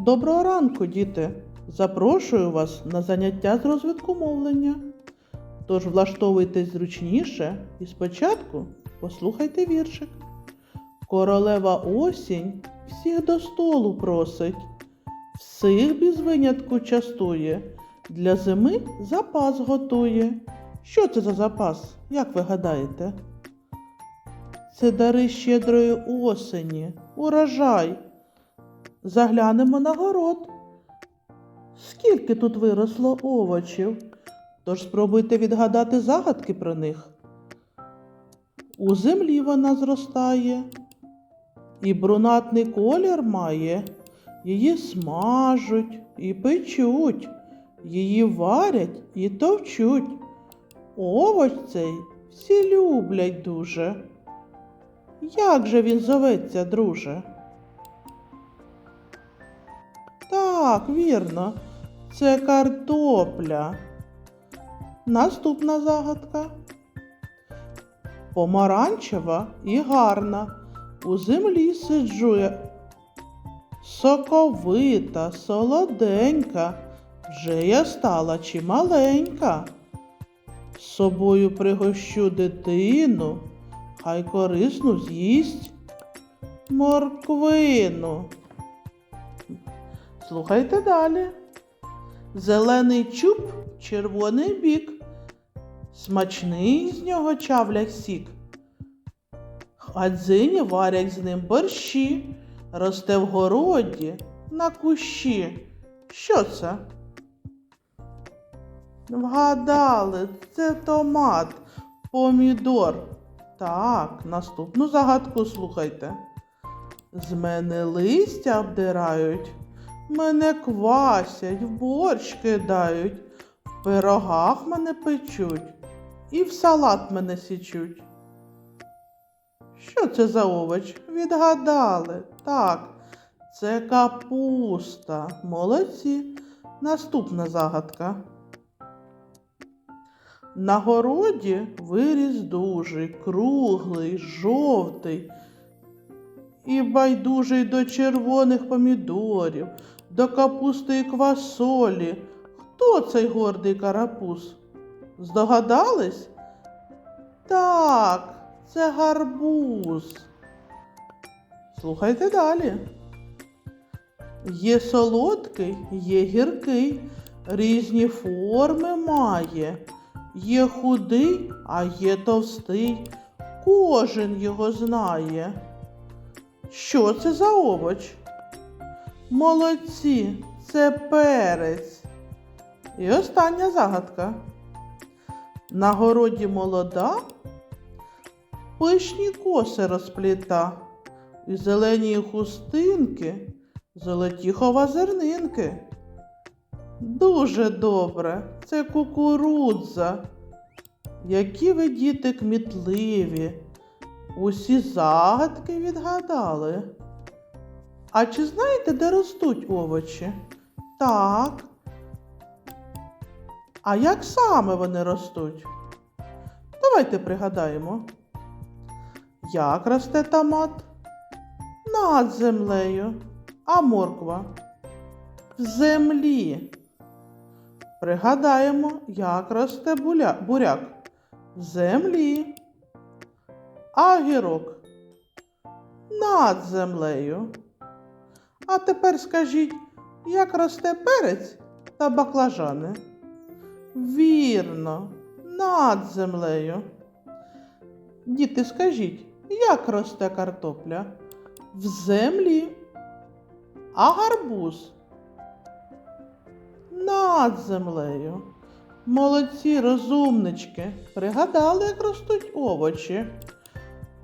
Доброго ранку, діти! Запрошую вас на заняття з розвитку мовлення. Тож влаштовуйтесь зручніше і спочатку послухайте віршик. Королева осінь всіх до столу просить, всіх без винятку частує, для зими запас готує. Що це за запас? Як ви гадаєте? Це дари щедрої осені, урожай. Заглянемо на город. Скільки тут виросло овочів? Тож спробуйте відгадати загадки про них. У землі вона зростає, і брунатний колір має, її смажуть і печуть, її варять і товчуть. Овоч цей всі люблять дуже. Як же він зоветься, друже? Так, вірно, це картопля. Наступна загадка. Помаранчева і гарна. У землі сиджує. Соковита, солоденька. Вже я стала чималенька. З собою пригощу дитину, хай корисну з'їсть морквину. Слухайте далі. Зелений чуб, червоний бік. Смачний з нього чавлять сік. Хадзині варять з ним борщі, росте в городі на кущі. Що це? Вгадали, це томат, помідор. Так, наступну загадку слухайте. З мене листя обдирають, мене квасять, в борщ кидають, в пирогах мене печуть і в салат мене січуть. Що це за овоч? Відгадали. Так, це капуста. Молодці. Наступна загадка. На городі виріс дужий, круглий, жовтий і байдужий до червоних помідорів, до капусти і квасолі. Хто цей гордий карапуз? Здогадались? Так, це гарбуз. Слухайте далі. Є солодкий, є гіркий, різні форми має. Є худий, а є товстий. Кожен його знає. Що це за овоч? Молодці, це перець. І остання загадка. На городі молода, пишні коси розпліта, і зелені хустинки, золоті хова зернинки. Дуже добре, це кукурудза. Які ви діти кмітливі, усі загадки відгадали. А чи знаєте, де ростуть овочі? Так. А як саме вони ростуть? Давайте пригадаємо. Як росте томат? Над землею, а морква в землі. Пригадаємо, як росте буля... буряк в землі, а гірок над землею. А тепер скажіть, як росте перець та баклажани? Вірно, над землею. Діти, скажіть, як росте картопля? В землі, а гарбуз над землею. Молодці розумнички, пригадали, як ростуть овочі.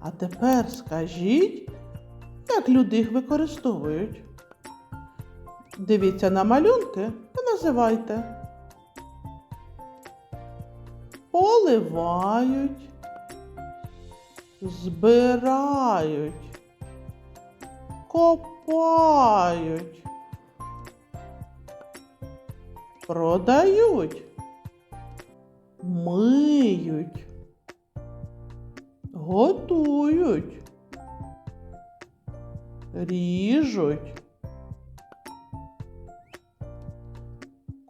А тепер скажіть, як люди їх використовують. Дивіться на малюнки та називайте. Поливають, збирають, копають, продають, миють, готують, ріжуть,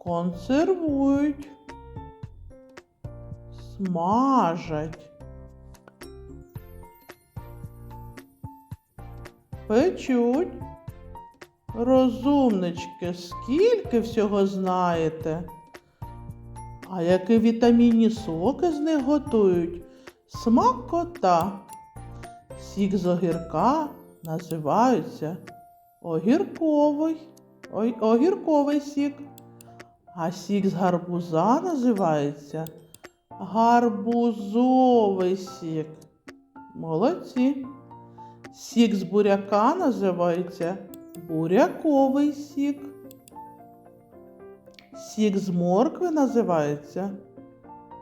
консервують, смажать, печуть. Розумнички, скільки всього знаєте? А які вітамінні соки з них готують? Смакота. Сік з огірка називається огірковий. Огірковий сік. А сік з гарбуза називається гарбузовий сік. Молодці. Сік з буряка називається буряковий сік. Сік з моркви називається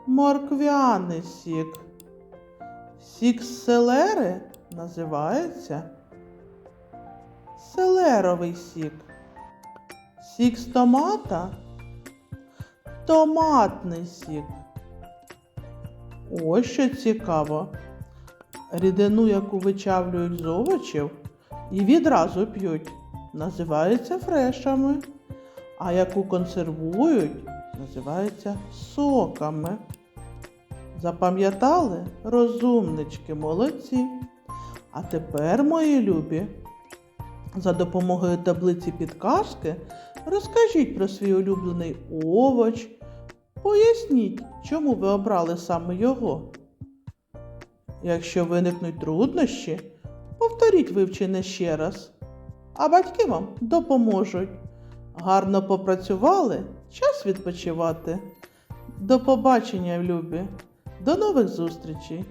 морквяний сік. Сік з селери називається селеровий сік. Сік з томата томатний сік. Ось що цікаво. Рідину, яку вичавлюють з овочів і відразу п'ють, називається фрешами, а яку консервують, називається соками. Запам'ятали? Розумнички, молодці. А тепер, мої любі, за допомогою таблиці підказки розкажіть про свій улюблений овоч. Поясніть, чому ви обрали саме його. Якщо виникнуть труднощі, повторіть вивчене ще раз, а батьки вам допоможуть. Гарно попрацювали, час відпочивати. До побачення, любі! До нових зустрічей!